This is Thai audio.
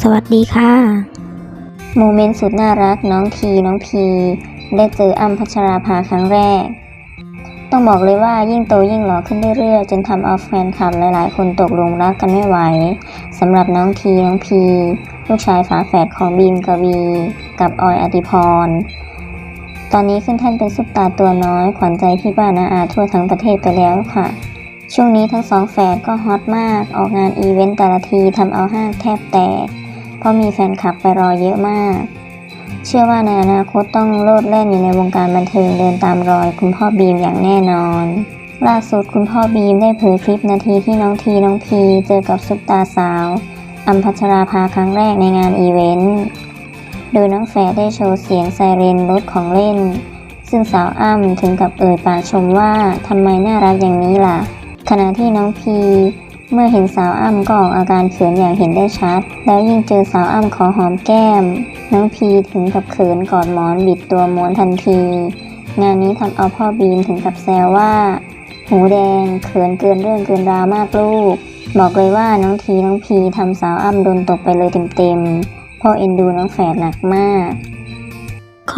สวัสดีค่ะโมเมนต์สุดน่ารักน้องทีน้องพี ได้เจออ้ำพัชราภาครั้งแรก ต้องบอกเลยว่ายิ่งโตยิ่งหล่อขึ้นเรื่อยๆ จนทำเอาแฟนคลับหลายๆ คนตกหลุมรักกันไม่ไหวสำหรับน้องทีน้องพี ลูกชายฝาแฝดของบีมกวี กับออยอติพร ตอนนี้ขึ้นแท่นเป็นซุปตาตัวน้อยขวัญใจพี่บ้านนาอาทั่วทั้งประเทศไปแล้วค่ะ ช่วงนี้ทั้งสองแฝดก็ฮอตมาก ออกงานอีเวนต์แต่ละทีทำเอาห้างแทบแตก เพราะมีแฟนคลับไปรอเยอะมาก เชื่อว่าในอนาคตต้องโลดแล่นอยู่ในวงการบันเทิงเดินตามรอยคุณพ่อบีมอย่างแน่นอน ล่าสุดคุณพ่อบีมได้เผยคลิปนาทีที่น้องทีน้องพีเจอกับซุปตาสาวอัมพัชราภาครั้งแรกในงานอีเวนต์ โดยน้องแฝดได้โชว์เสียงไซเรนรถของเล่น ซึ่งสาวอ้ำถึงกับเอ่ยปากชมว่าทำไมน่ารักอย่างนี้ล่ะ ขณะที่น้องพีเมื่อเห็นสาวอ้ำก็ออกอาการเขินอย่างเห็นได้ชัด แล้วยิ่งเจอสาวอ้ำขอหอมแก้ม น้องพีถึงกับเขินกอดหมอนบิดตัวม้วนทันที งานนี้ทำเอาพ่อบีมถึงกับแซวว่า หูแดงเขินเกินเรื่องเกินราวมากลูก บอกเลยว่าน้องทีน้องพีทำสาวอ้ำโดนตกไปเลยเต็มๆพ่อเอ็นดูน้องแฝดหนักมาก